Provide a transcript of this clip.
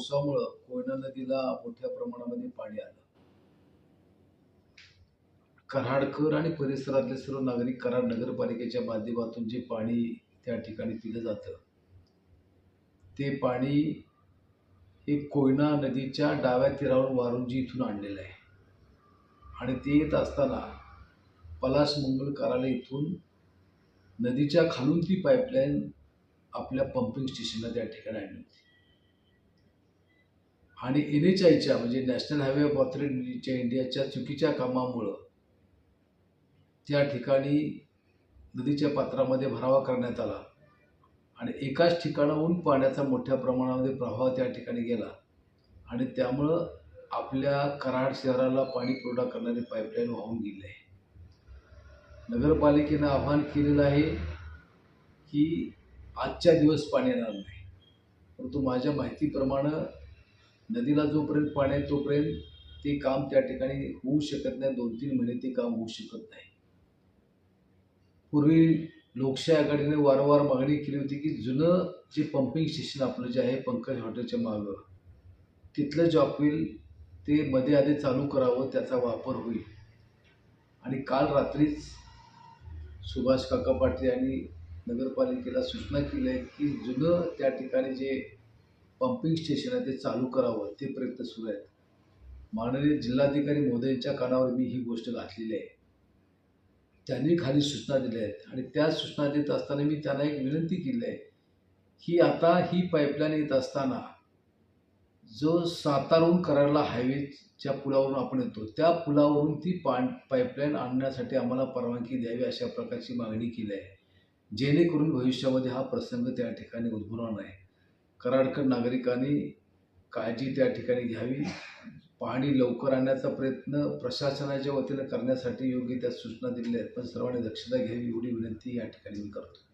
पावसामुळं कोयना नदीला मोठ्या प्रमाणामध्ये पाणी आलं. कराडकर आणि परिसरातले सर्व नागरिक कराड नगरपालिकेच्या माध्यमातून जे पाणी त्या ठिकाणी पिलं जातं ते पाणी हे कोयना नदीच्या डाव्या तीरावरून वारुंजी इथून आणलेलं आहे. आणि ते येत असताना पलाश मंगल कार्यालय इथून नदीच्या खालून ती पाईपलाईन आपल्या पंपिंग स्टेशनला त्या ठिकाणी आणली होती. आणि एन एच आयच्या म्हणजे नॅशनल हायवे ऑफ ऑथॉरिटीच्या इंडियाच्या चुकीच्या कामामुळं त्या ठिकाणी नदीच्या पात्रामध्ये भरावा करण्यात आला. आणि एकाच ठिकाणाहून पाण्याचा मोठ्या प्रमाणामध्ये प्रवाह त्या ठिकाणी गेला. आणि त्यामुळं आपल्या कराड शहराला पाणी पुरवठा करणारी पाईपलाईन वाहून गेली. आहे नगरपालिकेनं आवाहन केलेलं आहे की आजच्या दिवस पाणी येणार नाही. परंतु माझ्या माहितीप्रमाणे नदीला जोपर्यंत पाणी आहे तोपर्यंत ते काम त्या ठिकाणी होऊ शकत नाही. दोन तीन महिने ते काम होऊ शकत नाही. पूर्वी लोकशाही आघाडीने वारंवार मागणी केली होती की जुनं जे पंपिंग स्टेशन आपलं जे आहे पंकज हॉटेलच्या मागं तिथलं जॉब होईल ते मध्ये आधी चालू करावं त्याचा वापर होईल. आणि काल रात्रीच सुभाष काका पाटील यांनी नगरपालिकेला सूचना केली आहे की जुनं त्या ठिकाणी जे पंपिंग स्टेशन आहे ते चालू करावं ते प्रयत्न सुरू आहेत. माननीय जिल्हाधिकारी महोदयांच्या कानावर मी ही गोष्ट घातलेली आहे. त्यांनी खाली सूचना दिल्या आहेत आणि त्या सूचना देत असताना मी त्यांना एक विनंती केली आहे की आता ही पाईपलाईन येत असताना जो सातारहून कराडला हायवेच्या पुलावरून आपण येतो त्या पुलावरून ती पाण पाईपलाईन आणण्यासाठी आम्हाला परवानगी द्यावी अशा प्रकारची मागणी केली आहे. जेणेकरून भविष्यामध्ये हा प्रसंग त्या ठिकाणी उद्भवणार नाही. कराडकर नागरिकांनी काळजी त्या ठिकाणी घ्यावी. पाणी लवकर आणण्याचा प्रयत्न प्रशासनाच्या वतीनं करण्यासाठी योग्य त्या सूचना दिलेल्या आहेत. पण सर्वांनी दक्षता घ्यावी एवढी विनंती या ठिकाणी मी करतो.